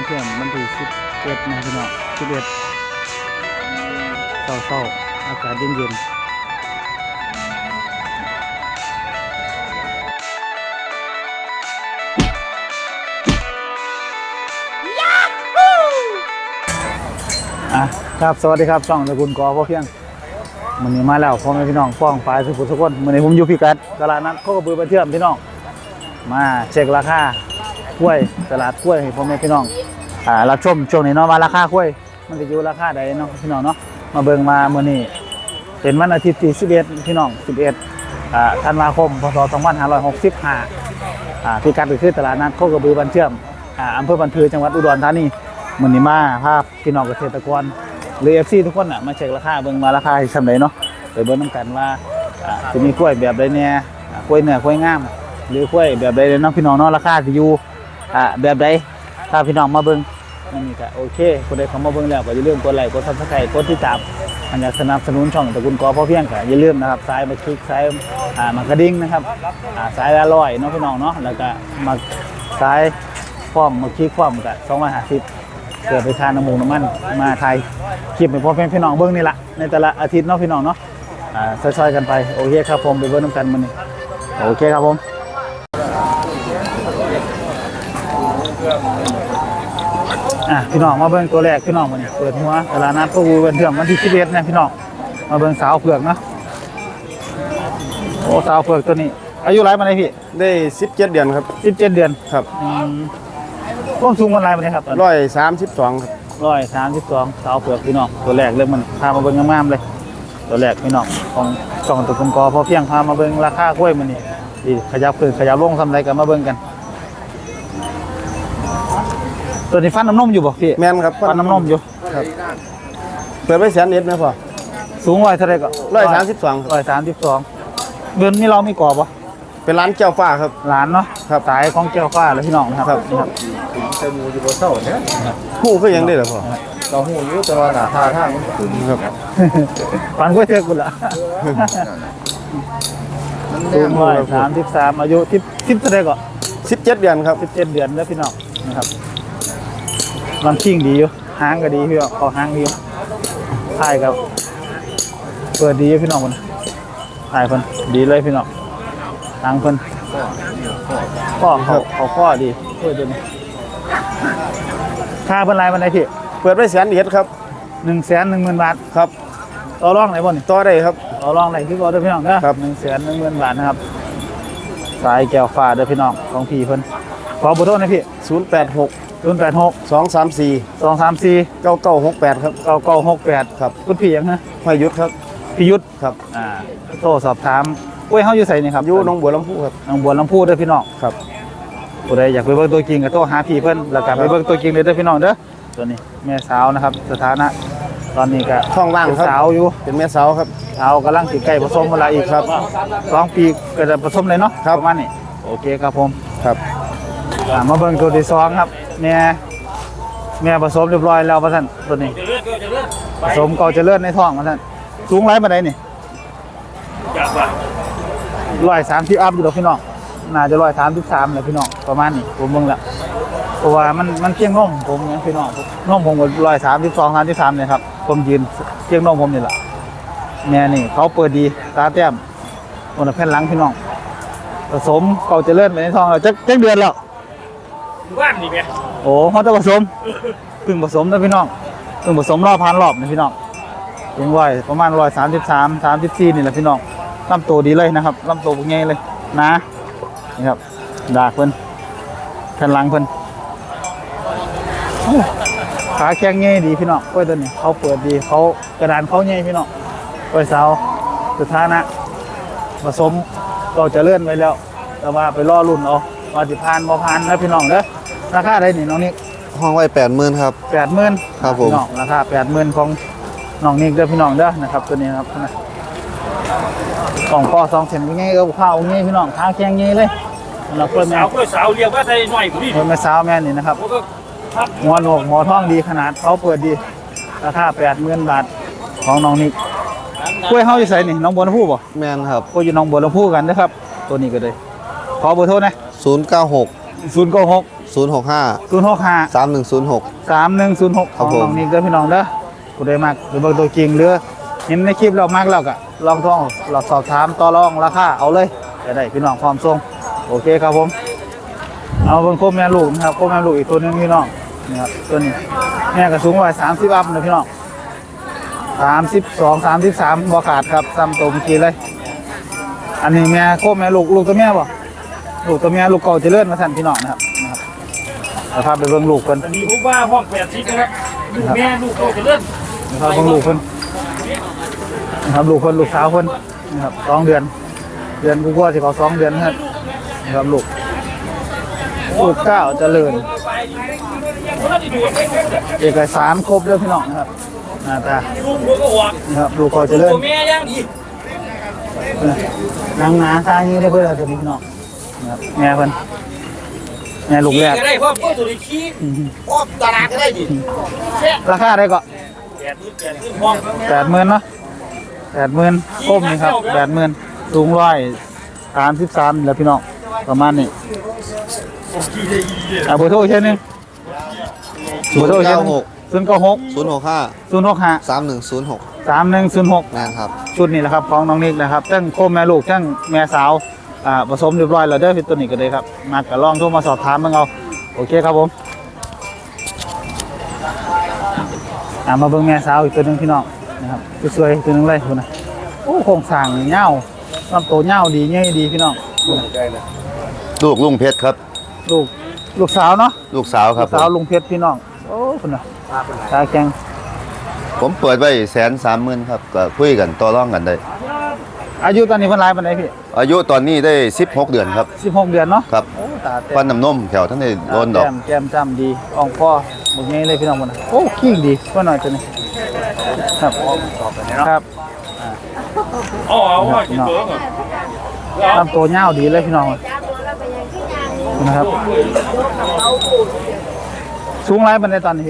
บรรยากาศตลาดนันเทียมวันที่สิบเอ็ดนะพี่น้องสิบเอ็ดเศร้าเศร้าๆอากาศเย็นเย็นอะครับสวัสดีครับช่องตะกูลกอพ่อเพียงมันนี้มาแล้วพ่อแม่พี่น้องฟ้องฝ่ายสุขุมสุขคนมันนี้ผมอยู่พิกัดตลาดนัดโคกระบือบ้านเทียมพี่น้อง มาเช็คราคากล้วยตลาดกล้วยให้พ่อแม่พี่น้อง อ่ารับชมช่วงนี้เนาะว่าราคากล้ยมันจะอยู่ราคาใดเนาะพี่น้องเนาะมาเบิ่งมาเมื้อนี้เป็นวันอาทิตย์ที่11พี่น้อง11อ่าธันวาคมพศ2565อ่าพิกัดก็คือตลาดนัดโคกระบือบันเชื่อมอ่าอำเภอบันพือจังหวัดอุดรธานีมื้อนี้มาพาพพี่น้องเกษตรกรหรือ FC ทุกคนน่ะมาเช็คราคาเบิ่งมาราคาที่ซำใดเนาะไปเบิ่งนํกันว่าอ่าสิมีกล้วยแบบใดแน่อ่ากล้วยเนื้อกล้วยงาม หรือกล้วยแบบใดเนาะพี่น้องเนาะราคาสิอยู่อ่าแบบใด ถ้าพี่น้องมาเบิ่งนั่นนี่ก็โอเคคนใดเขามาเบิ่งแล้วก็อย่าลืมกดไลค์กด Subscribe กดติดตามอันอยากสนับสนุนช่องตระกูลกอพ่อเพียงก็อย่าลืมนะครับสายมาคลิกสายอ่ามากระดิ่งนะครับอ่าสายละร้อยเนาะพี่น้องเนาะแล้วก็มาสายฟอมมาคลิกฟองร์มก็250เกิดไปทานน้ำมูกน้ำมันมาไทยคลิปให้พ่อเพียงพี่น้องเบิ่งนี่ละในแต่ละอาทิตย์เนาะพี่น้องเนาะอ่าซอยๆกันไปโอเคครับผมไปเบิ่งนํกันมื้อนี้โอเคครับผม อะพี่น้องมาเบิ่งตัวแรกพี่น้องมาเนี่ยเปิดหัวตลาดนัดพวกวูเป็นเถื่อมวันที่11เนี่ยพี่น้องมาเบิ่งสาวเผือกเนาะโอ้สาวเผือกตัวนี้ อายุไรมาเลยพี่ได้สิบเจ็ดเดือนครับ17เดือนครับอืมความสูงมันไรมาเลยครับร้อยสามสิบสองครับร้อยสามสิบสองสาวเผือกพี่น้องตัวแรกเลยมันพามาเบิ่งงามๆเลย ตัวแรกพี่น้องของกล่องตะกุมกอพอเพียงพามาเบิ่งราคากล้วยมันนี่ดีขยับขึ้นขยับลงทำไรกันมาเบิ่งกัน ตัวนี้ฟันน้ำนมอยู่บ่พี่แมนครับฟันน้ำนมอยู่ครับเปิดไปแสนเอ็ดไหมพ่อสูงร้อยเท่าไรก็ร้อยสามสิบสองร้อยสามสิบสองเดือนนี้เรามีกรอบปะเป็นร้านเจ้าฟ้าครับหลานเนาะครับสายของเจ้าฟ้าเลยพี่น้องนะครับครับนี่ครับคู่ก็ยังได้เหรอพ่อเราหูอยุ่แต่ว่าหน้าท่าทางมันตึงครับฟันกล้วยเทือกกุละสูงร้อยสามสิบสามอายุทิบทิบเท่าไรก็สิบเจ็ดเดือนครับสิบเจ็ดเดือนแล้วพี่น้องนะครับ ลำชิ่งดีอยู่หางก็ดีพี่น้องเอาหางดีอยู่ถ่ายกับเปิดดีอยู่พี่น้องคนถ่ายคนดีเลยพี่น้องหางคนข้อเขาเขาข้อดีเพื่อจะนี่ค่าเป็นไรมันไหนพี่เปิดไปแสนเอ็ดครับหนึ่งแสนหนึ่งหมื่นบาทครับต่อรองไหนบ่นี่ต่อได้ครับต่อรองไหนคือก็เด้อพี่น้องนะครับหนึ่งแสนหนึ่งหมื่นบาทนะครับสายแก้วฟ้าเด้อพี่น้องของพี่เพิ่นขอเบอร์โทรหนะพี่ศูนย์แปดหก ศูนย์แปดหกสองสามสี่สองสามสี่เก้าเก้าหกแปดครับ เก้าเก้าหกแปดครับคุณพี่ยังฮะพายุทธครับพี่ยุทธครับอ่าโทรสอบถามกล้วยเฮาอยู่ไสนี่ครับอยู่หน้องบัวลำพูครับหนองบัวลำพูเด้อพี่น้องครับผู้ใดอยากไปเบิ่งตัวจริงก็โทรหาพี่เพิ่นแล้วก็ไปเบิ่งตัวจริงเลยเด้อพี่น้องเด้อตัวนี้แม่สาวนะครับ สถานะ ตอนนี้ก็ท้องว่างเป็นครับ สาวอยู่เป็นแม่สาวครับสาวกำลังสิใกล้ผสมเวลาอีกครับสองปีก็จะผสมเลยเนาะครับ ประมาณนี้โอเคครับผมครับ อ่ามาเบิ่งตัวที่สองครับ แม่แม่ผสมเรียบร้อยแล้วว่าท่านตัวนี้ ผสมเก่าเจริญในท้องว่าท่านสูงไรมาไดนี่ร้อยสามสิบอัพอยู่ดอกพี่น้องน่าจะร้อยสามสิบสามเลยพี่น้องประมาณนี้ผมเบิ่งล้วเพราะว่ามันมันเพียงนมผมเนี่ยพี่น้องนมผมก็ร้อยสามสิบสองสามสิบสามเนี่ยครับผมยืนเพียงนมผมนี่แหละแม่นี่เขาเปิดดีตาแต้มคนแผ่นหลังพี่น้องผสมเก่าเจริญไปในท้องเราจะจะเดือนแล้วว่านนี่ไง โอ้เขาจะผสมเพึ่งผสมนะพี่น้องเพึ่งผสมรอบพันรอบนะพี่น้องถึงร้ประมาณร้อยสามสิบสามสามสิบสี่นี่แหละพี่น้องลำตัวดีเลยนะครับลำตัวเป็นไงเลยนะนี่ครับดากเพิ่นแผ่นหลังเพิ่นขาแข็งไงดีพี่น้องกล้วยตัวนี้เขาเปิดดีเขากระดานเขาไงพี่น้องกล้วยเสาสุดท้ายนะผสมก็จะเลื่อนไว้แล้วแต่ว่าไปล่อรุ่นเอาว่าสิพานบ่พานนะพี่น้องเด้อ ราคาได้นี่น้องนิกห้องไว้แปดหมื่นครับ แปดหมื่นครับผมพี่น้องราคาแปดหมื่นของน้องนิกเด้อพี่น้องเด้อนะครับตัวนี้นะครับนะสองข้อสองเซนเป็นไงเออข้าวงี้พี่น้องขาแข็งงี้เลยเราเพิ่มแม่สาวก็สาวเรียกว่าไทยหน่อยผู้นี้เพิ่มแม่สาวแม่นี่นะครับผมก็พักหัวโหนกหัวท้องดีขนาดเขาเปิดดีราคาแปดหมื่นบาทของน้องนิกกล้วยเฮาอยู่ไสนี่น้องบัวลำพูบ่แมนครับกล้วยอยู่น้องบัวลำพูกันนะครับ ตัวนี้ก็เลยขอเบอร์โทรนะศูนย์เก้าหกศูนย์เก้าหก ศูนย์หกห้าศูนย์หกห้าสามหนึ่งศูนย์หก สามหนึ่งศูนย์หกคขรัอบงผม น้องนิกเด้อพี่น้องเด้อกูได้มากหรือเบางตัวจริงหรือเห็นในคลิปเรามากแล้วก็ลองท่องลองสอบถามต่อรองราคาเอาเลยจะได้พี่น้องพร้อมส่งโอเคครับผม เอาเบิ่งโคมแม่ลูกนะครับโคมแม่ลูกอีกตัวหนึงพี่น้องนี่ครับตัวนี้แม่ก็สูงกว่าสามสิบอัพนะพี่น้องสามสิบสองสามสิบสามบ่ขาดครับซ้ำตัวเมื่อกี้เลย อันนี้แม่โคมแม่ลูกลูกตัวแม่บ่ลูกตัวแม่ลูกเก่าเจริญมาสั่นพี่น้องนะครับ นะครับเอาภาพไปเบิ่งลูกกันอันนี้ผมว่าห้องแปดสิบนะครับลูกแม่ลูกโตจะเลื่อนนะครับของลูกคนนะครับลูกคนลูกสาวคนนะครับสองเดือน เดือนกูก็สิเขาสองเดือนนะครับนะครับลูกลูกเก้าเจริญ เอกสารครบเด้อพี่น้องนะครับหน้าตาลูกหัวก็หัวนะครับลูกเขาเจริญตัวแม่ย่างดีนางหนาตาอย่างนี้ได้เพื่อนเราจะมีพี่น้องนะครับแม่เพิ่น แม่ลูกแรกก็ได้เพราะพวกตัวนี้ขี้พวกตลาดก็ได้ดิราคาได้ก็แปดแปดห้องแปดหมื่นเนาะแปดหมื่นก้มนี่ครับแปดหมื่นสูงร้อยสามสิบสามแล้วพี่น้องประมาณนี้ขี้ได้ดีเลยอ่าเบอร์โทรอีกเช่นนึงศูนย์เก้าหกศูนย์เก้าหกศูนย์หกห้าศูนย์หกห้าสามหนึ่งศูนย์หกสามหนึ่งศูนย์หกงานครับชุดนี้แหละครับของน้องนิกนะครับทั้งโคมแม่ลูกทั้งแม่สาว อ่าผสมเรียบร้อยแล้วเด้อพี่ตัวนี้ก็เลยครับมากระลองโทรมาสอบถามเบิ่งเอาโอเคครับผมอ่ามาเบิ่งแม่สาวอีกตัวหนึงพี่น้องนะครับสวยๆอีกตัวหนึงเลยคุณนะโอ้โครงสร้างนี่เงาลำตัวเงาดีเงี้ยดีพี่น้องคุณน่ะลูกลุงเพชรครับ ลูกลูกสาวเนาะลูกสาวครับลูกสาวผมลุงเพชรพี่น้องโอ้คุณนะตาแข็งผมเปิดไว้แสนสามหมื่นครับก็คุยกันต่อรองกันได้ อายุตอนนี้เพิ่นหลายปานใดพี่ อายุตอนนี้ได้ 16 เดือนครับ 16 เดือนเนาะครับโอ้ตาแต้ฟันมน้ำนมแถวท่านได้โดนดอก แก้มแก้มจ้ำดีอ่องพ่อหมดไงเลยพี่น้องมันโอ้ขี้ดีก็หน่อยตัวนี้ ครับครับอ๋อเอาว่ากินเบอร์ก่อนลำตัวเงาวดีเลยพี่น้องนะครับ สูงไรบันไดตอนนี้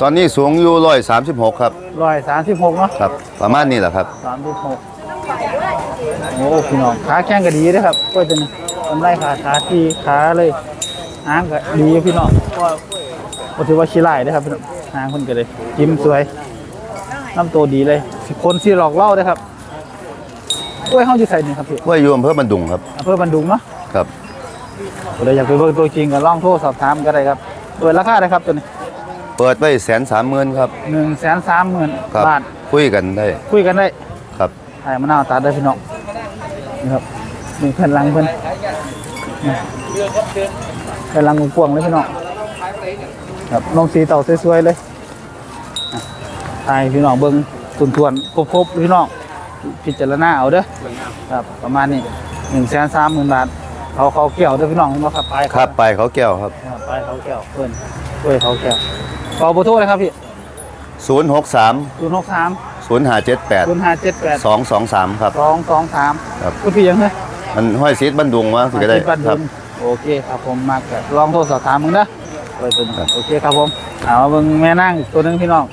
ตอนนี้สูงอยู่ร้อยสามสิบหกครับร้อยสามสิบหกเนาะครับ ประมาณนี้แหละครับสามสิบหก โอ้พี่น้องขาแข้งก็ดีเลยครับก็จะทำไรขาขาทีขาเลยหางก็ดีอยู่พี่น้องเพราะว่าก็ถือว่าขี้ไล่นะครับพี่น้องหางคนก็เลยยิ้มสวยน้ำตัวดีเลยสิคนที่หลอกเล่าได้ครับกล้วยเฮาอยู่ใส่นี่ครับพี่ว่าอยู่อำเภอบันดุงครับอำเภอบันดุงเนาะครับเราอยากไปเบิ่งตัวจริงก็ลองโทรสอบถามก็ได้ครับโดยราคาได้ครับตัวนี้ เปิดไว้แสนสามหมื่นครับหนึ่งแสนสามหมื่นครับบาทคุยกันได้ คุยกันได้ครับ ถ่ายมะนาวตัดได้พี่น้องนี่ครับนี่เพื่อนหลังเพื่อนนี่เพื่อนหลังกวางๆเลยพี่น้องครับลงสีเต่าสวยๆเลยอะถ่ายพี่น้องเบิ่งทุนทวนๆครบๆพี่น้องพิจารณาเอาเด้อครับประมาณนี้หนึ่งแสนสามหมื่นบาทเขาเขาเกี่ยวเด้อพี่น้องเห็นบ่ครับไปครับไปเขาแก้วครับครับไปเขาแก้วเพื่อนเพื่อนเขาแก้วขอเบอร์โทรเลยครับพี่ศูนย์หกสามศูนย์หกสาม ศูนย์ห้าเจ็ดแปดศูนย์ห้าเจ็ดแปดสองสองสามครับสองสองสามครับคุณพี่ยังไงมันห้อยซีดบันดุงมาสิก็ได้ที่บ้านคดุรับงโอเคครับผมมากครับลองโทรสอบถามมึงนะไปตัวนี้ครับโอเคครับผมเอามาเบิ่งแม่นั่งอีกตัวหนึงพี่น้อง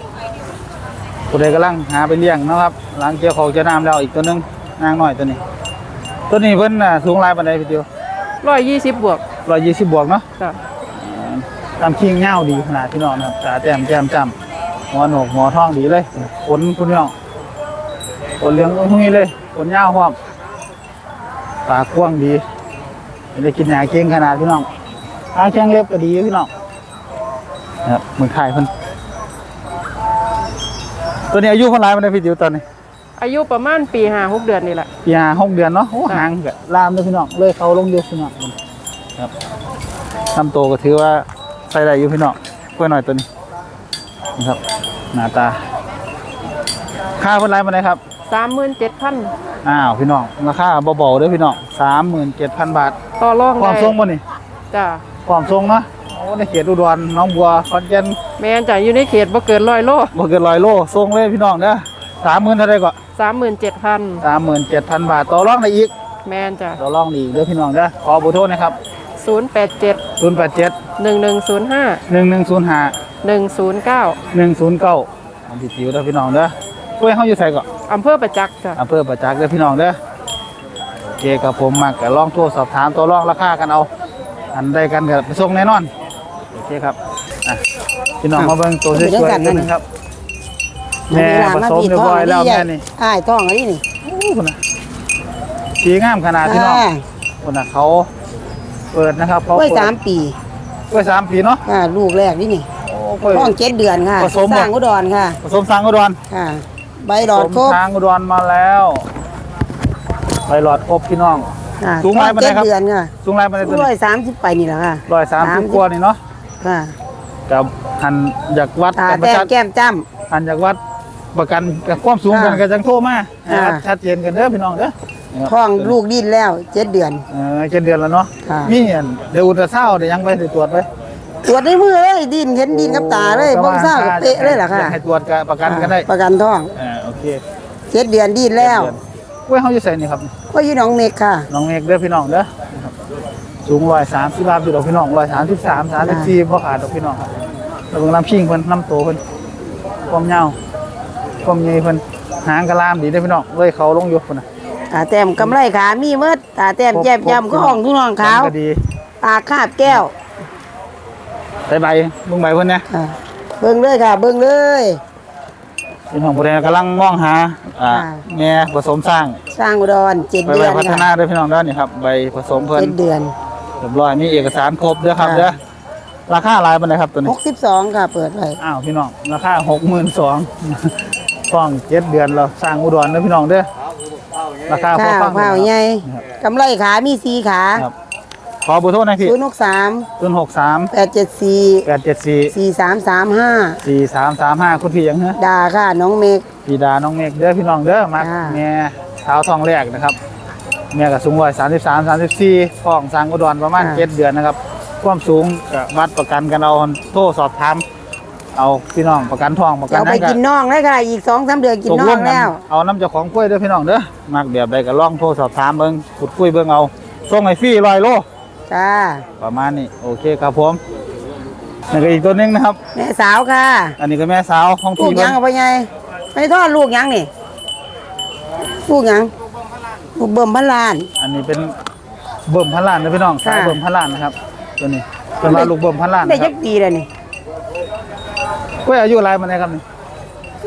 ผู้ใดกำลังหาไปเลี้ยงเนาะครับหลังเกี่ยวของเจะน้ำแล้วอีกตัวหนึงนางน้อยตัวนี้ ตัวนี้เพิ่นน่ะสูงหลายปานใดพี่เดียวร้อยยี่สิบบวกร้อยยี่สิบบวกเนาะจ้ะตามคิงเงาวดีขนาดพี่น้องนะครับตาแต้มแก้มจ้ำ หัวโหนกหัวท้องดีเลยขนคุณพี่น้องขนเลี้ยงอุ้ยเลยขนยาวพร้อมปากกว้างดีไม่ได้กินหนาเก่งขนาดพี่น้องอาแข้งเล็บก็ดีพี่น้องนะครับมือไข่เพิ่นตัวนี้อายุเท่าไหร่มันได้พี่ดิวตอนนี้ อายุประมาณปีห้าหกเดือนนี่แหละปีห้าหกเดือนเนาะโอ้ห่างกับลามเลยพี่น้องเลยเขาลงเยอะพี่น้องครับทำโตก็ถือว่าใส่ได้อยู่พี่น้องกล้วยหน่อยตัวนี้นะครับ หน้าตา ค่าเพิ่นไรมาไหนครับสามหมื่นเจ็ดพันอ้าวพี่น้องราคาเบาๆเด้อพี่น้องสามหมื่นเจ็ดพันบาทต่อรองความได้ทรงบ่นี่จ้ะความทรงเนาะโอ้ในเขตอุดรหน้องบัวขอนแก่นแม่นจ้ะอยู่ในเขตบ่เกินร้อยโลบ่เกินร้อยโลทรงเลยพี่น้องเด้อสามหมื่นเท่าไรก็สามหมื่นเจ็ดพันสามหมื่นเจ็ดพันบาทต่อรองได้อีกแม่นจ้ะต่อรองได้อีกเด้อพี่น้องเด้อขอเบอร์โทรนะครับศูนย์แปดเจ็ดศูนย์แปดเจ็ดหนึ่งหนึ่งศูนย์ห้าหนึ่งหนึ่งศูนย์ห้า หนึ่งศูนย์เก้าหนึ่งศูนย์เก้าของพี่จิ๋วเด้อพี่น้องเด้อช่วยเฮาอยู่ใส่ก่อนอำเภอประจักษ์จ้ะอำเภอประจักษ์เด้อพี่น้องเด้อโอเคกับผมมากก็ลองโทรสอบถามตัวรองราคากันเอา อันใดกันก็ไปส่งแน่นอนเคครับอะพี่น้องมาเบิ่งตัวสวยๆตัวหนึงครับแม่ผสมเรียบร้อยแล้วแม่นี่อ้ายท้องอันนี้นี่โอ้คุณนะสีงามขนาดพี่น้องอ่าคุณนะเขาเปิดนะครับเขากล้วยเปิดสามปีกล้วยสามปีเนาะอ่าลูกแรกนี่นี่ โอ้กล้วยท้องเจ็ดเดือนค่ะผสมหมดสร้างอุดรค่ะ ผสมสังอุดรค่ะ ใบหลอดผครสบมทางอุดรมาแล้วใบหลอดครบพี่น้อง ค่ะสูงไหมท้องบันไดเจ็ดครับ เดือนค่ะสูงไรมาในตัวกล้วยนี้สามสิบไปนี่แหละค่ะ ร้อยสามสิบกว่านี่เนาะค่ะกับหันอยากวัดตากันประแต้มชันแก้มจ้หันอยากวัดประกันกับความสูงกันค่ะกันจังโทรมาค่ะให้ชัดเจนกันเด้อพี่น้องเด้อำท้องลูกดิ้นแล้วเจ็ดเดือน เออเจ็ดเดือนแล้วเนาะค่ะ มีอันเดี๋ยวอุลตราซาวด์เดี๋ยวยังไปตรวจไป ตรวจในมือเลยดิ้นเห็นดิ้นกับตาเลยบ้องซ่ากับเป๊ะเลยเหรอค่ะให้ตรวจกับประกันกันได้ประกันท้องอ่าโอเคเจ็ดเดือนดิ้นแล้วเว้ยเขาจะใส่นี่ครับก็ยี่น้องเมกค่ะน้องเมฆเด้อพี่น้องเด้อนะครับสูงร้อยสามสิบาอยู่ดอกพี่น้องร้อยสามสิบสามสามสิบสี่พ่ขาดดอกพี่น้องครับแล้วเบิ่งลำชิงเพิ่นลำโตเพิ่นความยาวความใหญ่เพิ่นหางกระลามดีเด้อพี่น้องเลยเขาลงอยู่พุ่นน่ะตาแต้มกำไรขามีเมดตาแต้มแจ่มจำก็อ่องทุนองขาวก็ดีตาคาบแก้ว ใส่ใบเบิ่งใบเพิ่นเนี่ยค่ะเบิ่งเลยค่ะ เบิ่งเลย พี่น้องผู้ใดกำลังมองหาอ่าค่ะแม่ผสมสร้างสร้างอุดรเจ็ดไปเดืไว้อนพัฒนาค่ะเด้อพี่น้องเด้อนี่ครับใบผสมเพิ่นเจ็ดเดือนเรียบร้อยมีเอกสารครบเด้อครับค่ะเด้อราคาหลายปานใดครับตัวหนี้กสิบสองค่ะ เปิดไว้อ้าวพี่น้องราคาหกหมื่นสองฟ้องเจ็ดเดือนเราสร้างอุดรเด้อพี่น้องเด้อราคาพอข้าวฟังเผาใหญ่ครับกำไรขา มีสีขา ครับ ขอเบอร์โทรหน่อยพี่ศูนย์หกสามศูนย์หกสามแปดเจ็ดสี่แปดเจ็ดสี่สี่สามสามห้าสี่สามสามห้าคุณพี่ยังฮะดาค่ะน้องเมกพี่ดาน้องเมฆเด้อพี่น้องเด้อมักค่ะแม่เท้าทองแรกนะครับแม่ก็สูงร้อยสามสิบสามสามสิบสี่ฟ้องสร้างอุดรประมาณเจ็ดเดือนนะครับความสูงก็วัดประกันกันเอาโทรสอบถามเอาพี่น้องประกันทองประจะกันเอาไปนั่นกินน่องได้ค่ะ อีกสองสามเดือนกินตกน่ลองงกัแล้ว เอาน้ำเจ้าของกล้วยเด้อพี่น้องเด้อมักแบบใดก็ลองโทรสอบถามเบิ่งขุดคุยเบิ่งเอาส่งให้ฟรีร้อยโล จ้าประมาณนี้โอเคครับผมนี่ก็อีกตัวหนึงนะครับ แม่สาวค่ะ อันนี้ก็แม่สาวของลูพี่กหเพิ่ยังนเอาไปไงไม่ทอดลูกหยังนี่ ลูกหยังลูกเบิ่มพันล้าน อันนี้เป็นเบิ่มพันล้านนะพี่น้องสายค่ะ เบิ่มพันล้านนะครับตัวนี้เป็นว่าลูกเบิ่มพันล้านได้นะคจัรับกปีแล้วนี่กล้วยอายุอะไรมันได้ครับนี่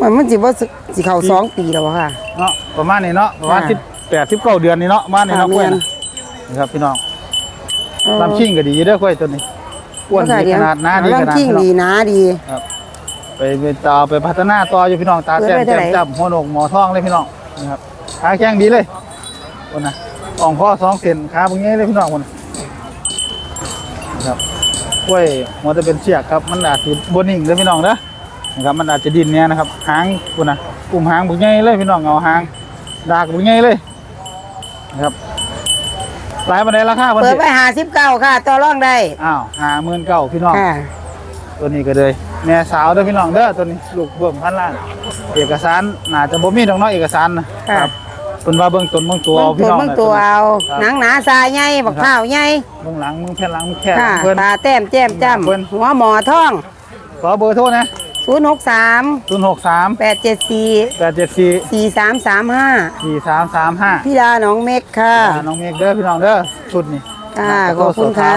มันมันสิบ่สิสิเข้าสองปีแล้วบ่ค่ะ เนาะประมาณนี้เนาะประมาณค่ะ สิบแปดสิบเก้าเดือนนี่เนาะประมาณนี้เนาะค่ะกล้วยแม่นนะนี่ครับพี่น้องเออ ลำชิ่งก็ดีเด้อกล้วยตัวนี้อ้วนดีขนาดหน้าดีขนาดลำชิ่งพี่น้องดีหนาดีไปไปต่อไปพัฒนาต่ออยู่พี่น้องตาเปิดแต้มไว้เท่าแจ่ไหร่มจับหัวโหนกหมอทองเลยพี่น้องนะครับขาแข็งดีเลยคนนะอ่องข้อสองเซนขาพวกนี้เลยพี่น้องคนน่ะนะครับกล้วยหัวจะเป็นเชือกครับ มันอาจจะบนนิ่งเลยพี่น้องเด้อนะครับ มันอาจจะดินเนี่ยนะครับหางคนนะกลุ่มหางบุกใหญ่เลยพี่น้องเอาหางดากบุกใหญ่เลยนะครับ หลายบันไดราคาพันเปิดสิไว้หาสิบเก้าค่ะ ต่อรองได้ อ้าวหาหมื่นเก้าพี่น้อง ค่ะ ตัวนี้ก็เลยแม่สาวเด้อพี่น้องเด้อตัวนี้ลูกเบิ่มพันล้าน เอกสารน่าจะบ่มีดอกเนาะเอกสารนะค่ะ ครับเพิ่นว่าเบิ่งต้นเบิ่งตัวเบิ่เอางพี่ตัวน้องเบิ่งตัวเอา หนังหนาทรายใหญ่บักข้าวใหญ่เบิ่งหลังเบิ่งแผ่นหลังเบิ่งแค่ค่ะเพิ่น ตาแต้มแจ่มจ้เพิ่นำหัวหมอทอง ขอเบอร์โทรนะ ศูนย์หกสาม063แปดเจ็ดสี่874สี่สามสามห้า4335พี่ดาหนองเม็กค่ะอ่าน้องเมฆเด้อพี่น้องเด้อชุดนี้ค่ะขอบคุณค่ะ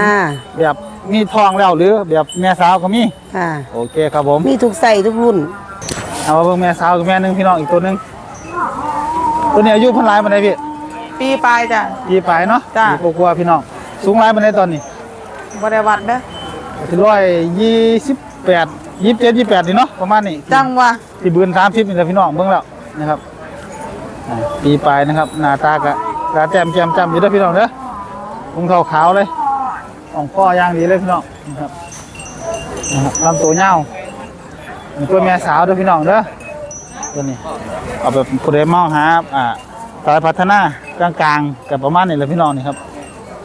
แบบมีทองแล้วหรือแบบแม่สาวก็มีค่ะโอเคครับผมมีทุกใส่ทุกรุ่นเอามาเบิ่งแม่สาวกับแม่หนึงพี่น้องอีกตัวหนึงตัวนี้อายุเพิ่นหลายปานใดพี่ปีปลายจ้ะปีปลายเนาะจ้ะปีกว่าๆพี่น้องสูงหลายปานใดตอนนี้บริวัตินะร้อยยี่สิบแปด ยี่สิบเจ็ดยี่สิบแปดนี่เนาะประมาณนี้จังวะที่บืนสามสิบนี่แหละพี่น้องเบิ่งแล้วนะครับอ่าปีปลายนะครับ หน้าตากะตาแจ่มแจ่มจำอยู่เด้อพี่น้องเด้อพุงเท้าขาวเลยอ่องข้อย่างดีเลยพี่น้องนะครับนะครับลำตัวยาวเป็นตัวแม่สาวเด้อพี่น้องเด้อตัวนี้ เอาแบบผู้ใดมองหาอ่าสายพัฒนากลางๆกับประมาณนี้แหละพี่น้องนี่ครับ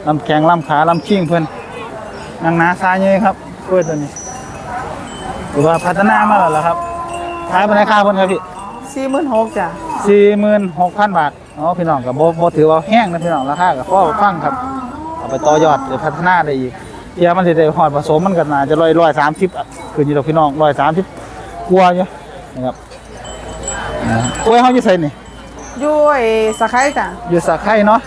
ลำแข้งลำขาลำชิ่งเพิ่นนางนาซายเยอะครับกล้วยตัวนี้ ถือว่าพัฒนามาแล้วล่ะครับขายไปในค่าเพิ่นครับพี่สี่หมื่นหกจ้ะสี่หมื่นหกพันบาทอ๋อพี่น้องกับโบถือว่าแห้งนะพี่น้องราคากับพ่อฟังครับเอาไปต่อยอดเดี๋ยวพัฒนาได้อีกเทียมันสิได้หอดผสมมันกันน่าจะร้อยร้อยสามสิบคืนอยู่ดอกพี่น้องร้อยสามสิบกลัวอยู่นะครับนะกล้วยเขาอยู่ใส่นี่อยู่ไอ้สะไคร้จ้ะอยู่สักไข่เนาะ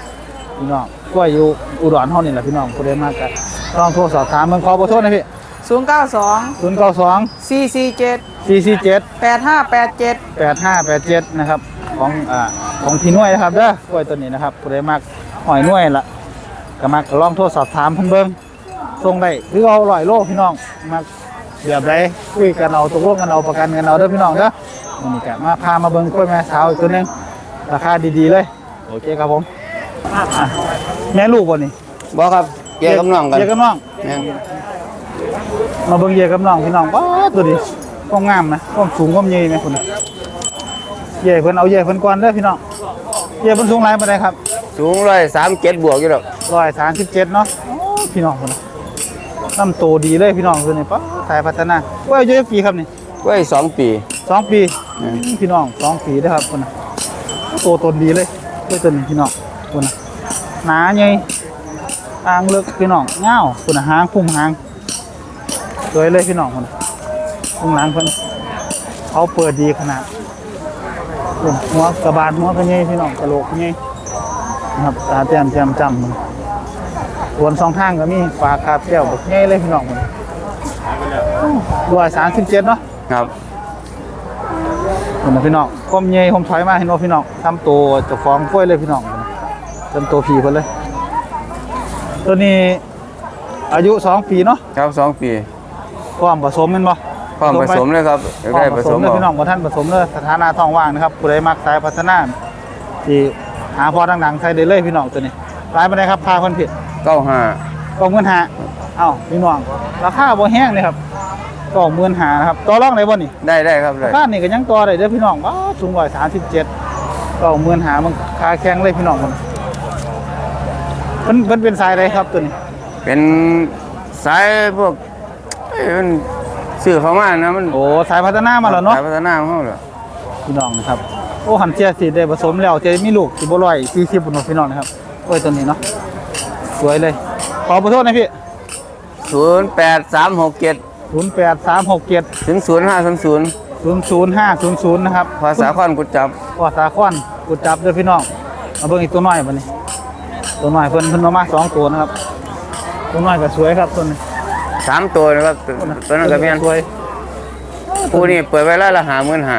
พี่น้องกล้วยอยู่อุดรเฮานี่แหละพี่น้องผู้ใดมากกันลองโทรสอบถามเมืองขอเบอร์โทรหนะพี่ ศูนย์เก้าสองศูนย์เก้าสองสี่สี่เจ็ดสี่สี่เจ็ดแปดห้าแปดเจ็ดแปดห้าแปดเจ็ดนะครับของอ่าของพี่หน่วยนะครับเด้อกล้วยตัวนี้นะครับผู้ใดมักหอยหน่วยละก็มักลองโทรสอบถามเพิ่นเบิ่งส่งได้คือเอาร้อยโลพี่น้องมักเดือบใดคุยกันเอาตกลงกันเอาประกันกันเอาเด้อพี่น้องเด้อวันนี้ก็มาพามาเบิ่งกล้วยแม่สาวอีกตัวหนึงราคาดีๆเลยโอเคครับผมอะแม่ลูกบ่นี่บ่ครับแยกกำลังกันเยกับน้องแม่นมาเบิ่งเยกับน้องพี่น้องว้าตัวนี้ความงามนะความสูงความใหญ่ไหมคุณน่ะเย่เพิ่นเอาเย่เพิ่นก่อนเด้อพี่น้องเย่เพิ่นสูงหลายปานใดครับสูงร้อยสามเจ็ดบวกอยู่หรอก137เนาะโอ้พี่น้องพุ่นน่ะลำโตดีเลยพี่น้องตัวนี้ป๊าสายพัฒนาว่าอายุจักปีครับนี่ไว้สองปีสองปีอืมพี่น้องสองปีเด้อครับพุ่นน่ะโตตนดีเลยด้วยตัวนี้พี่น้องพุ่นน่ะหนาใหญ่อ่างลึกพี่น้องเงาวพุ่นน่ะหางพุ่มหาง สวยเลยพี่น้องพุ่นน่ะข้างหลังเพิ่นเขาเปิดดีขนาดพุ่นหัวกระบาลหัวก็ใหญ่พี่น้องกระโหลกก็ใหญ่นะครับตาแต้มแจ่มจ้ำมันส่วนสองทางก็มีปลาคาบแก้วบักใหญ่เลยพี่น้องมันร้อยสามสิบเจ็ดเนาะครับเห็นไหมพี่น้องก้มเงยผมถอยมาเห็นว่าพี่น้องทำตัวเจะฟ้าของกล้วยเลยพี่น้องทำตัวผีเพิ่นเลย ตัวนี้อายุสองปีเนาะครับสองปี ความผสมแม่นบ่พร้อมผสมเลยครับอยากพร้อได้มผผสสมมเลยเอาพี่น้องบ่ท่านผสมเลยสถานะท้องว่างนะครับผู้ใดมักสายพัฒนาที่หาพอดังๆใส่ได้เลยพี่น้องตัวนี้รายไปได้ครับพาคนผิดเก้าห้าก็เงินหาเอ้าพี่น้องราคาบ่แห้งเลยครับก็เงินหานะครับต่อรองได้บ่นี่ได้ได้ครับได้บ้านนี่ก็ยังต่อได้เด้อพี่น้องว้าสูงร้อยสามสิบเจ็ดก็เอาหมื่นหามันคาแข็งเลยพี่น้องมันมันมันเป็นสายอะไรครับตัวนี้ เป็นสายพวกเอ้ย มันสื่อเขามานะมันโอ้สายพัฒนามาแล้วเนาะสายพัฒนาของเขาเหรอพี่น้องนะครับโอ้หันเจียสีได้ผสมแล้วจะมีลูกสิบ่ร้อยสี่สิบปุ่นพี่น้องนะครับโอ้ยตัวนี้เนาะสวยเลย ขอขอโทษนะพี่ศูนย์แปดสามหกเจ็ดศูนย์แปดสามหกเจ็ดถึงศูนย์ห้าศูนย์ศูนย์ศูนย์ศูนย์ห้าศูนย์ศูนย์นะครับภาษาค่อนกุดจับภาษาควันกุดจับเด้อพี่น้องมาเบิ่งอีกตัวน้อยบัดนี้ตัวน้อยเพิ่นเพิ่นมามาสองตัวนะครับตัวน้อยก็สวยครับตัวนี้ สามตัวนะครับตัวตัวนั้นก็แม่นสวยผู้นี่เปิดไว้แล้วละหาหมื่นหา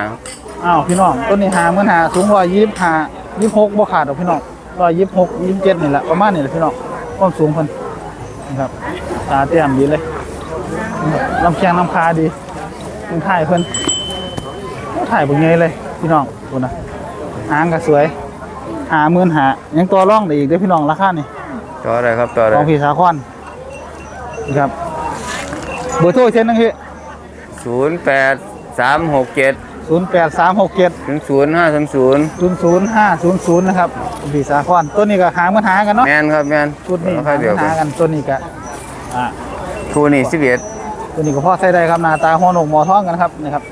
อ้าวพี่น้องต้นนี้หาเมื่อหาสูงร้อยยี่สิบห้ายี่สิบหกบ่ขาดหรอกพี่น้องร้อยยี่สิบหกยี่สิบเจ็ดนี่แหละประมาณนี่แหละพี่น้องความสูงเพิ่นนะครับตาเตี้ยมดีเลยนะครับลำแข้งลำคาดีมึงถ่ายเพิ่นโอ้ถ่ายบ่เงยเลยพี่น้องดูนะหางก็สวยหาหมื่นหายังตัวร่องได้อีกเด้อพี่น้องราคานี่ต่ออะไรครับต่ออะไรของพี่สาคอนนะครับ เบอร์โทรอีกเช่นนึงพี่ศูนย์แปดสามหกเจ็ดศูนย์แปดสามหกเจ็ดถึงศูนย์ห้าศูนย์ศูนย์ศูนย์ศูนย์ห้าศูนย์ศูนย์นะครับพี่สาคอนตัวนี้ก็หาเมื่อหากันเนาะแมนครับแมนชุดนี้ราหาคาเดียวเมื่อกัหานกันตัวนี้ก็อ่าคู่นี่สิบเอ็ดตัวนี้ก็พ่อใส่ได้ครับหน้าตาหัวหนกหมอท้องกันครับนะครับ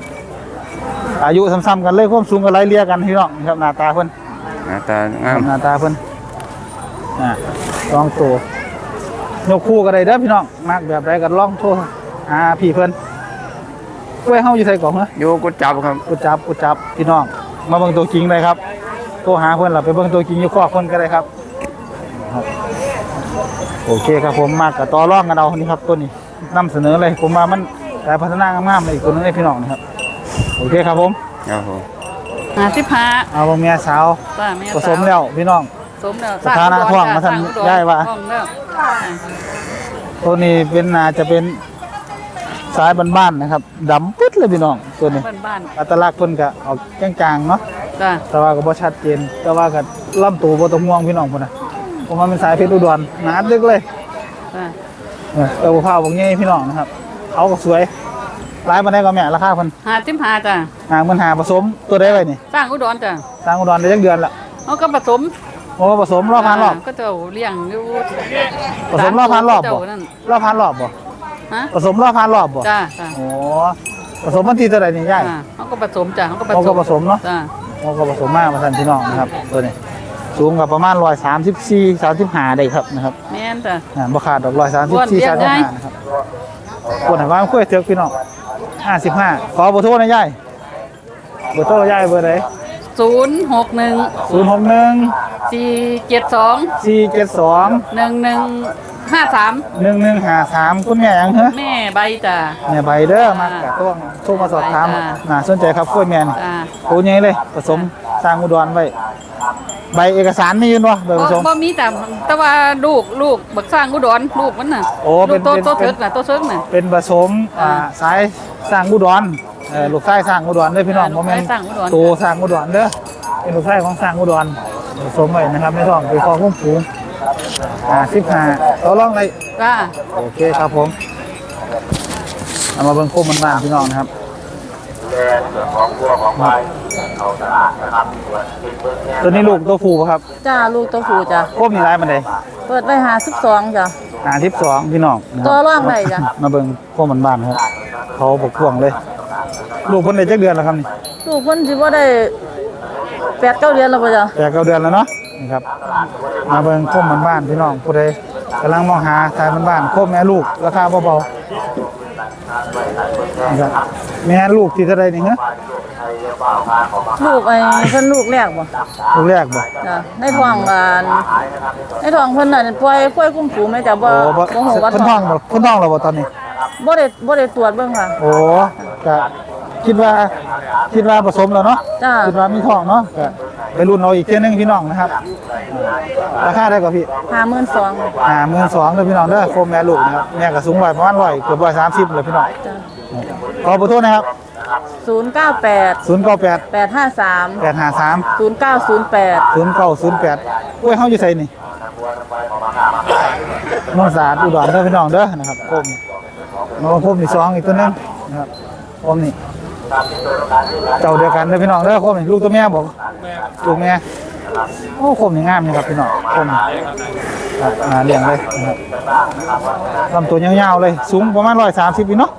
อายุซ้ำๆกันเลยความสูงกันไล่เลี่ยกันพี่น้องนะครับหน้าตาเพิ่นหน้าตางามหน้าตาเพิ่นอ่าลองตัวยกคู่ก็ได้เด้อพี่น้องมากแบบใดก็ลองโทร หาพี่เพิ่นกล้วยเฮาอยู่ใส่กล่องเหรอโยกุดจับครับกูจับกูจับพี่น้อง มาเบิ่งตัวจริงเลยครับโทรหาเพิ่นล่ะไปเบิ่งตัวจริงอยู่คอกเพิ่นก็ได้ครับครับ โอเคครับผมมากกับต่อรองกันเอานี่ครับตัวนี้นำเสนอเลยผมว่ามันการพัฒนางามๆเลยอีกตัวหนึงเลยพี่น้องนะครับ โอเคครับผมครับผมหาสิบห้าเอาบ่เมียสาวป้าแม่ผสมแล้วพี่น้อง สมแล้วสถานะท้องมาท่านย้ายว่าท้องแล้วตัวนี้เป็นน่าจะเป็น สายบ้านๆนะครับดำปึ๊ดเลยพี่น้องตัวนี้บ้านบ้านอัตลักษณ์เพิ่นก็ออกจางๆเนาะๆจ้ะแต่ว่าก็บ่ชัดเจนแต่ว่าก็ลำตัวบ่ต้องห่วงพี่น้องพุ่นน่ะผมว่าเป็นสายเพชรอุดรหนาดึกเลยจ้ะเออแต่บ่พร้าวบ่งี้พี่น้องนะครับเขาก็สวยหลายมาได้ก็แม่ราคาเพิ่นหาสิบห้าจ้ะหามันหาผสมตัวได้ไว้นี่สร้างอุดรจ้ะสร้างอุดรได้จักเดือนละเขาก็ผสมโอ้ผสมรอบพันรอบก็เจ้าเลี้ยงอยู่ผสมรอบพันรอบเจ้าบ่นั่นรอบพันรอบบ่ ฮะผสมรอบพันรอบบ่จ้ะจ้ะโอ้ผสมวันที่เท่าไหร่นี่ยายจ้ะเขาก็ผสมจ้ะเขาก็ผเขาสก็มผสมเนาะจ้ะเขาก็ผสมมามาทันพี่น้องนะครับตัวนี้สูงกับประมาณ134 35ได้ครับนะครับแม่นจ้ะอ่าบ่ขาดดอกอ้วนเรียกได้134 35นะครับคนให้ว่าคุยเถือกพี่น้อง55ขอเบอร์โทรหนะยายเบอร์โทรยายเบอร์ใดศูนย์หกหนึ่ง061สี่เจ็ดสอง472หนึ่งหนึ่ง ห้าสามหนึ่งหนึ่งหาสามคุณแม่หยังเหรอแม่ใบจ้ะแม่ใบเด้อมากะต้องโทรมาสอบถามจ้าน่าสนใจครับกล้วยแม่นจ้ะโอ้ยงเลย ผสมสร้างอุดรไว้ ใบเอกสารมีอยู่เนาะใบผบ่สม บ่มีแต่แต่ว่าลูกลูกบักสร้างอุดรลูกมันน่ะโอ้เป็ลูนกโตเป็นโตเป็น เถิดน่ะโตเถิดน่ะ เป็นผสมอ่าสายสร้างอุดรเออลูกชายสร้างอุดรเด้อพี่น้องอ่าบ่แม่นลูกชายสร้างอุดร โตสร้างอุดรเด้อเป็นลูกชายของสร้างอุดรผสมไว้นะครับไม่ต้องไปคอคุ้มฝูง อ่า15ต่อรองเลยจ้าโอเคครับผมเอามาเบิ่งโคมมันบ้านพี่น้องนะครับตัวนี้ลูกตัวผู้ปะครับจ้าลูกตัวผู้จ้ะโคมนี่ร้ายมันใดเปิดไว้หาสิบสองจ้ะหาทิพสองพี่น้องนะคบตัวร่างใดจ้ะมาเบิ่งโคมมันบ้านครับเขาบกพ่วงเลย ลูกคนได้จักเดือนแล้วครับนี่ลูกคนที่ว่าได้แปดเก้าเดือนแล้วป่ะจ้ะแปดเก้าเดือนแล้วเนาะ นี่ครับ มาเบิ่งโคมมันบ้านพี่น้องผู้ใดกำลังมองหาสายมันบ้านโคมแม่ลูกราคาเบาๆนี่ครับแม่ลูกที่เท่าไรนี่ฮะลูกไอ้เพิ่นลูกแรกบ่ลูกแรกบ่จ้ะในท้องอ่านในท้องเพิ่นน่ะปล่อยปล่อยกุ้มผูไหมจ้ะบ่โอ้บ่บ่ฮู้ว่าเพิ่นท้ท้อองงบ่เพิ่นท้องแล้วบ่ตอนนี้ บ่ได้บ่ได้ตรวจเบิ่งค่ะ โอ้ก็คิดว่าคิดว่าผสมแล้วเนาะจ้าคิดว่ามีท้องเนาะก็ ไปรุ่นเอาอีกเที่ยหนึงพี่น้องนะครับ ราคาได้กว่าพี่52,000อ่าหมื่นสองเลยพี่น้องเด้อโคมแม่ลูกนะครับแม่ก็สูงร้อยประมาณร้อยเกือบร้อยสามสิบเลยพี่น้องจ้ะขอขอโทษนะครับ098ศูนย์เก้าแปด853แปดห้าสาม0908ศูนย์เก้าศูนย์แปดกล้วยเฮาอยู่ไสนี่น้องสาดอุดรเด้อพี่น้องเด้อนะครับโคมน้องโคมนี่สองอีกตัวหนึงนะครับโคมนี่ เจ้าเดียวกันเด้อพี่น้องเด้อโคมนี่ลูกตัวแม่บอกลูกแม่โอ้โคมนี่งามนี่ครับพี่น้องโคมนี่ครับอ่าเลี้ยงเลยนะครับลำตัวยาวๆเลย สูงประมาณร้อยสามสิบพี่เนาะ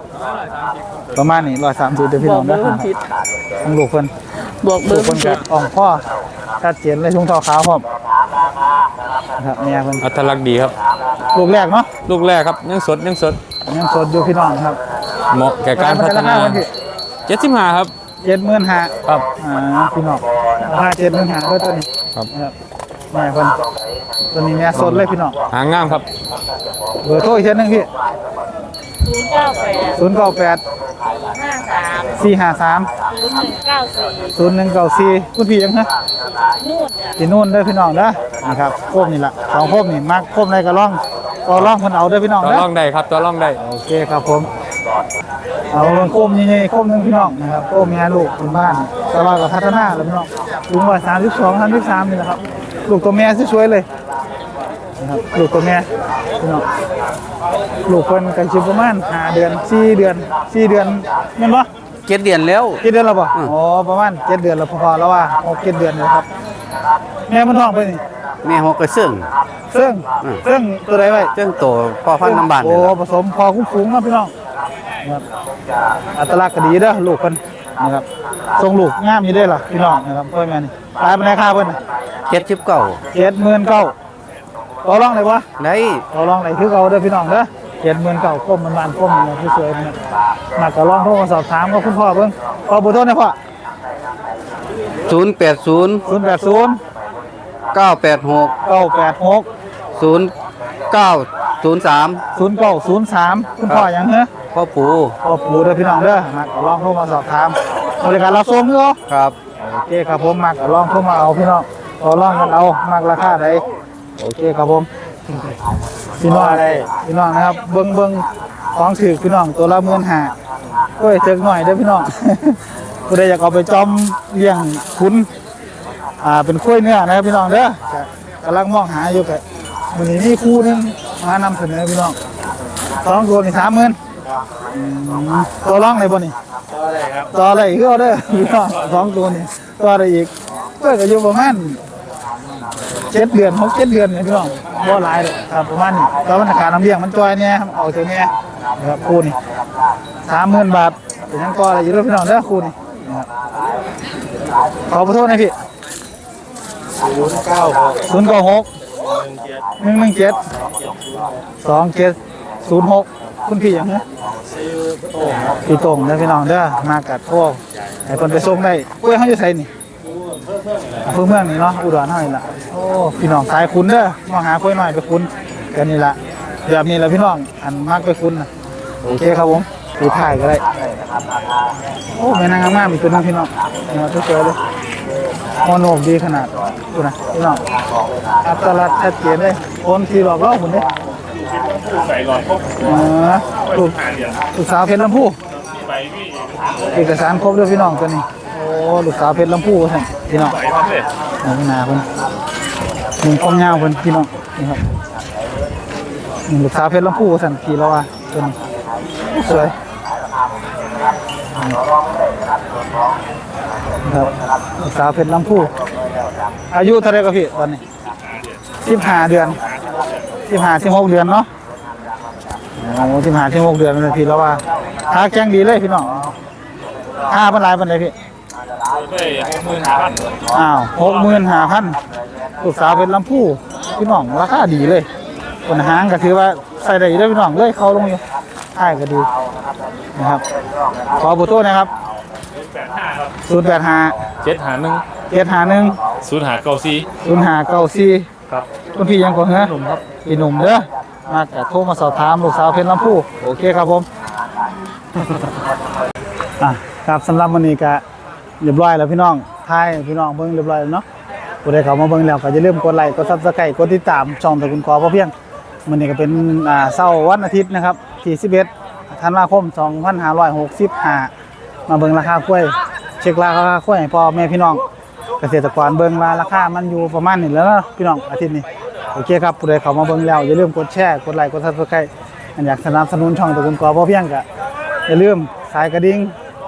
ประมาณนี้ร้อยสามสิบเด้อพี่บน้ออกงเบเด้ออร์เพิ่นผิดทั้งลูกเพิ่นบอกเบอลูร์กเพิ่เพิ่นนผิก็ดอ่องพ่อชัดเจนเลยทุ่งเท้าขาวพร้อมนะครับแม่เพิ่นอัตลักษณ์ดีครับ ลูกแรกเนาะลูกแรกครับยังสดยังสดยังสดอยู่พี่น้องครับ เหมาะแก่การพัฒนา เจ็ดสิบห้าครับ เจ็ดหมื่นห้าครับ อ่าพี่น้องราคาเจ็ดหมื่นห้าด้วยตัวนี้ครับ นะครับแม่เพิ่นตัวนี้แม่สดเลยพี่น้องหางงามครับเบอร์โทรอีกเช่นนึงพี่ศูนย์เก้าแปดสี่ห้าสามศูนย์หนึ่งเก้าสี่คุณพี่ยังฮะที่นู่นเด้อพี่น้องเด้อนะครับโคมนี่แหละสองโคมนี่มักโคมในกระล่องก็ล่องเพิ่นเอาเด้อพี่น้องตัวเด้อ ร่องได้ครับตัวร่องได้ โอเคครับผม เอาโคมใหญ่ๆโคมหนึงพี่น้องนะครับโคมแม่ลูกเป็นบ้านแต่ว่าก็พัฒนาแล้วพี่น้องสูงกว่าสามสิบสองสามสิบสามนี่แหละครับลูกตัวแม่สวยๆเลยนะครับลูกตัวแม่พี่น้องลูกคนกันชิบประมาณห้าเดือนสี่เดือนสี่เดือนแม่นปะเจ็ดเดือนแล้วเจ็ดเดือนแล้วปะอ๋อประมาณเจ็ดเดือนแล้วพอๆแล้วว่าหกเจ็ดเดือนเลยครับแม่มันท้องไปนี่แม่หกกระซึ่งเสื่องเสื่องตัวใดไว้เจ้งโตพ่อพันธุ์น้ำบานโอ้นี่ล่ะผสมพอคุ้มฟูงนะพี่น้อง นะครับอัตลักษณ์ก็ดีเด้อลูกเพิ่นนะครับทรงลูกงามอยู่เด้อล่ะพี่น้องนะครับเพิ่นแม่นี่ตายเป็นราคาเพิ่นเจ็ดสิบเก้าเจ็ดหมื่นเก้าต่อรองเลยวะได้ต่อรองไหนคือเก่าเด้อพี่น้องเด้อเจ็ดหมื่นเก้าก้มมันบานก้มมันสวยๆนะครับมากก็ลองโทรมาสอบถามกับคุณพ่อเบิ่งขอเบอร์โทรหน่อยพ่อศูนย์แปดศูนย์ศูนย์แปดศูนย์เก้าแปดหกเก้าแปดหกศูนย์เก้า ศูนย์สามศูนย์เก้าศูนย์สามคุณพ่อหยังเหรอพ่อปูพ่อปู่เด้อพี่น้องเด้อมาก็ลองโทรมาสอบถามบริการรับส่งคือเนาะครับโอเคครับผมมากก็ลองเข้ามาเอาพี่น้องต่อรองกันเอามากราคาใดโอเคครับผมพี่น้องพี่น้องนะครับ เบิ้งเบิ้งของถือพี่น้องตัวละหมื่นห้าก็เจอหน่อยเด้อพี่น้องผู้ใดอยากเอาไปจอมเลี้ยงคุณอ่าเป็นกล้วยเนื้อนะครับพี่น้องเด้อก็กำลังมองหาอยู่กับวันนี้มีคู่หนึง มานำเสนอพี่น้องสองตัวนี่สามหมื่นตัวร่องเลยบ่นี่ต่ออะไรก็เอาได้อพี่น้องสองตัวนี่ต่ออะไรอีกก็ก็อยู่ประมาณเจ็ดเดือนหกเจ็ดเดือนเนี่ยพี่น้องบ่หลายเลยครับประมาณนี้ตอนมันราคาน้ำเลี้ยงมันจอยเนี่ยเอาเท่านี้นะครับคู่นี่สามหมื่นบาทเป็นยังต่ออะไรอยู่ด้วยพี่น้องเด้อคู่นี่นะครับขอขอโทษนะพี่ศูนย์เก้าหก หนึ่งหนึ่งเจ็ดสองเจ็ดศูนย์หกคุณพี่อย่างเนี้ยพี่ตรงนะพี่น้องเด้อมากัดพวกให้คนไปส่งได้กล้วยเขาอยู่ไสนี่อำเภอเมืองนี่เนาะอุดรเฮานี่ล่ะโอ้พี่น้องสายคุณเด้อมาหากล้วยหน้อยไปคุณกันนี่ละแบบนี้แหละพี่น้องอันมากไปคุณนะโอเคครับผม ดูถ่ายก็ได้โอ้แม่นางงามอีกตัวหนึงพี่น้องเนาะตัวเจอเลยฮอโนบดีขนาดดูนะพี่น้องอัตลักษณ์ชัดเจนเลยคนที่หลอกล่อผมเนี่ยใส่หลอดพวกอ๋อลูกหาเหรียญลูกสาวเพชรลำพูเอกสารครบด้วยพี่น้องตัวนี้โอ้ลูกสาวเพชรลำพูท่านพี่น้องหน้าหนาเพิ่นหนึ่งความยาวเพิ่นพี่น้องนี่ครับหนึ่งลูกสาวเพชรลำพูท่านกี่แล้วอะตัวนี้สวย ครับสาวเพชรลำพูอายุเท่าไรก็พี่ตอนนี้สิบห้าเดือนสิบห้าสิบหกเดือนเนาะสิบห้าสิบหกเดือนเลยพี่แล้วว่าทาแจ้งดีเลยพี่น้องห้าพันลายพันเลยพี่หกหมื่นห้าพันอ้าวหกหมื่นห้าพันลูกสาวเป็นลำพูพี่น้องราคาดีเลยคนหางก็ถือว่าใส่ได้อยู่เด้อพี่น้องเลยเขาลงอยู่ ท้ายก็ดีนะครับ ขอบุตรนะครับแปดห้าครับศูนย์แปดห้าเจ็ดหาหนึ่งเจ็ดห้าหนึ่งศูนย์หาเก้าสี่ศูนย์ห้าเก้าสี่ครับคุณพี่ยังก่อนเหรอหนุ่มครับพี่หนุ่มเด้อมากแต่โทรมาสอบถามลูกสาวเพชรลำพูโอเคครับผมอะครับสำหรับวันนี้ก็เรียบร้อยแล้วพี่น้องทายให้พี่น้องเบิ่งเรียบร้อยแล้วเนาะผู้ใดเข้ามาเบิ่งแล้วก็อย่าลืมกดไลค์กด Subscribe กดติดตามช่องตะกุนกอพอเพียงมื้อนี้ก็เป็นอ่าเช้าวันอาทิตย์นะครับ ที่11ธันวาคม 2565 มาเบิ่งราคากล้วย เช็คราคากล้วยให้พ่อแม่พี่น้อง เกษตรกรเบิ่งว่าราคามันอยู่ประมาณนี้แล้วนะพี่น้องอาทิตย์นี้โอเคครับผู้ใดเข้ามาเบิ่งแล้วอย่าลืมกดแชร์กดไลค์กด Subscribe อันอยากสนับสนุนช่องตะกุนกอพอเพียงก็อย่าลืมสายกระดิ่ง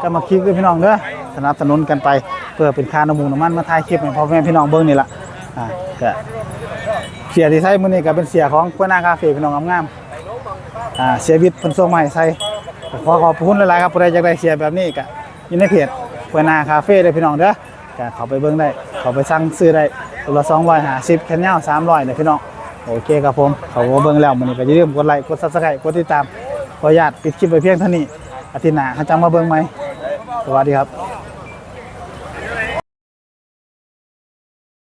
ก็มาคลิกด้วยพี่น้องเด้อสนับสนุนกันไปเพื่อเป็นค่าน้ำมูกน้ำมันมาถ่ายคลิปให้พ่อแม่พี่น้องเบิ่งนี่ล่ะอ่าก็เสียที่ใช้มื้อนี้ก็เป็นเสียของกวนนาคาเฟ่พี่น้องงามๆ อ่าเสียวิทย์เพิ่นส่งมาให้ใส่ขอขอบคุณหลายๆครับผู้ใดอยากได้เสียแบบนี้ก็อยู่ในเพจกวนนาคาเฟ่เด้อพี่น้องเด้อก็เขาไปเบิ่งได้ เขาไปสั่งซื้อได้ตัวละ250แค่ยาว300เด้อพี่น้องโอเคครับผมเขาก็เบิ่งแล้วมื้อนี้ก็อย่าลืมกดไลค์กด Subscribe กดติดตามขออนุญาตปิดคลิปไปเพียงเท่านี้อาทิตย์หน้าเขาจะมาเบิ่งไหมสวัสดีครับ